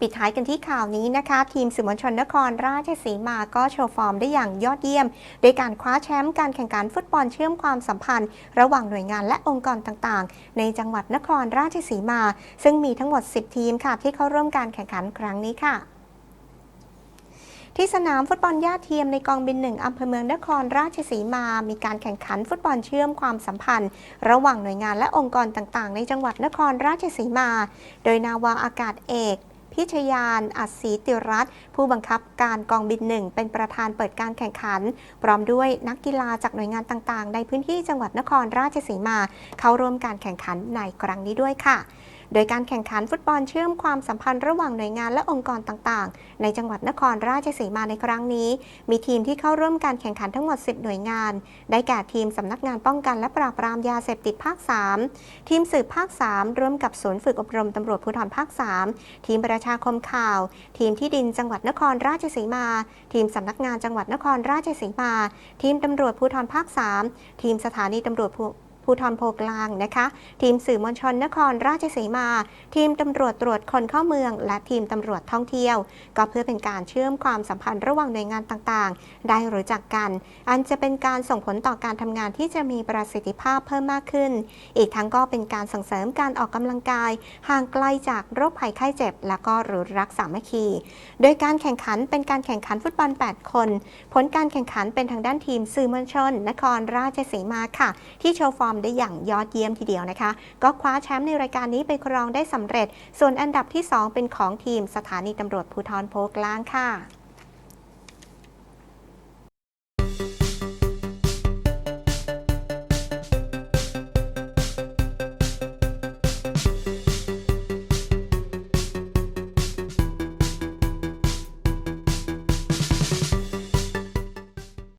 ปิดท้ายกันที่ข่าวนี้นะคะ ทีมสื่อมวลชนนครราชสีมาก็โชว์ฟอร์มได้อย่างยอดเยี่ยมโดยการคว้าแชมป์การแข่งขันฟุตบอลเชื่อมความสัมพันธ์ ระหว่างหน่วยงานและองค์กรต่างๆ ในจังหวัดนครราชสีมา ซึ่งมีทั้งหมด 10 ทีมค่ะที่เข้าร่วมการแข่งขันครั้งนี้ค่ะที่สนามฟุตบอลย่าเทียมในกองบินหนึ่งอำเภอเมืองนครราชสีมา มีการแข่งขันฟุตบอลเชื่อมความสัมพันธ์ ระหว่างหน่วยงานและองค์กรต่างๆ ในจังหวัดนครราชสีมา โดยนาวาอากาศเอก พิชยานอัศรีติรัตน์ผู้บังคับการกองบินหนึ่งเป็นประธานเปิดการแข่งขัน พร้อมด้วยนักกีฬาจากหน่วยงานต่างๆ ในพื้นที่จังหวัดนครราชสีมา เข้าร่วมการแข่งขันในครั้งนี้ด้วยค่ะ โดยการแข่งขันฟุตบอลเชื่อมความสัมพันธ์ระหว่างหน่วยงานและองค์กรต่างๆ ในจังหวัดนครราชสีมาในครั้งนี้ มีทีมที่เข้าร่วมการแข่งขันทั้งหมด 10 หน่วยงาน ได้แก่ทีมสำนักงานป้องกันและปราบปรามยาเสพติดภาค 3 ทีมสืบภาค 3 ร่วมกับศูนย์ฝึกอบรมตำรวจภูธรภาค 3 ทีมประชาคมข่าว ทีมที่ดินจังหวัดนครราชสีมา ทีมสำนักงานจังหวัดนครราชสีมา ทีมตำรวจภูธรภาค 3 ทีมสถานีตำรวจ ภูภูธรโพกลางนะคะ ทีมสื่อมวลชนนครราชสีมา ทีมตำรวจตรวจคนเข้าเมือง และทีมตำรวจท่องเที่ยว ก็เพื่อเป็นการเชื่อมความสัมพันธ์ระหว่างหน่วยงานต่างๆ ได้รู้จักกัน อันจะเป็นการส่งผลต่อการทำงานที่จะมีประสิทธิภาพเพิ่มมากขึ้น อีกทั้งก็เป็นการส่งเสริมการออกกำลังกาย ห่างไกลจากโรคภัยไข้เจ็บ และก็รู้รักสามัคคี โดยการแข่งขันเป็นการแข่งขันฟุตบอล 8 คน ผลการแข่งขันเป็นทางด้านทีมสื่อมวลชนนครราชสีมาค่ะ ที่โชว์ฟอร์มได้อย่างยอดเยี่ยมทีเดียวนะคะ ก็คว้าแชมป์ในรายการนี้ไปครองได้สำเร็จ ส่วนอันดับที่ 2 เป็นของทีมสถานีตำรวจภูธรโพกลางค่ะ